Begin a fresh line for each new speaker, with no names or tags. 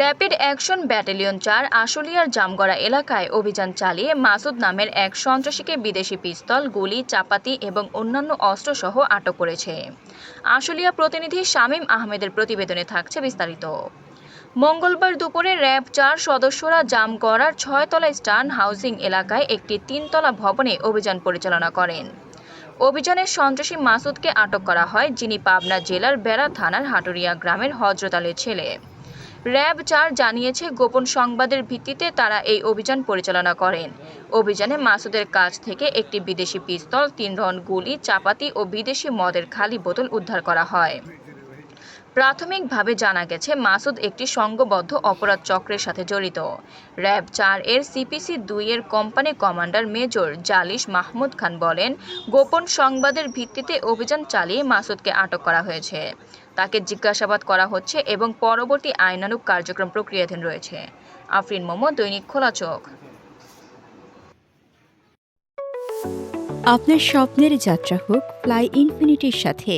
Rapid action battalion চার আশুলিয়ার জামগড়া এলাকায় অভিযান চালিয়ে মাসুদ নামের এক সন্ত্রাসীকে বিদেশি পিস্তল, গুলি, চাপাতি এবং অন্যান্য অস্ত্রসহ আটক করেছে। আশুলিয়া প্রতিনিধি শামীম আহমেদের প্রতিবেদনে থাকছে বিস্তারিত। মঙ্গলবার দুপুরে র্যাব চার সদস্যরা জামগড়ার ছয়তলা স্টান হাউজিং এলাকায় একটি তিনতলা ভবনে অভিযান পরিচালনা করেন। অভিযানে সন্ত্রাসী মাসুদকে আটক করা হয়, যিনি পাবনা জেলার বেড়া থানার হাটুরিয়া গ্রামের হজরত আলের ছেলে। র্যাব চার জানিয়েছে, গোপন সংবাদের ভিত্তিতে তারা এই অভিযান পরিচালনা করেন। অভিযানে মাসুদের কাছ থেকে একটি বিদেশি পিস্তল, তিন রন গুলি, চাপাতি ও বিদেশি মদের খালি বোতল উদ্ধার করা হয়। প্রাথমিকভাবে জানা গেছে, মাসুদ একটি সংঘবদ্ধ অপরাধ চক্রের সাথে জড়িত। র্যাব চার এর সিপিসি দুই এর company commander major Jalish Mahmud Khan বলেন, গোপন সংবাদের ভিত্তিতে অভিযান চালিয়ে মাসুদকে আটক করা হয়েছে। তাকে জিজ্ঞাসাবাদ করা হচ্ছে এবং পরবর্তী আইনানুগ কার্যক্রম প্রক্রিয়াধীন রয়েছে। আফরিন মোমো, দৈনিক খোলা চোখ।
আপনার স্বপ্নের যাত্রা হোক ফ্লাই ইনফিনিটির সাথে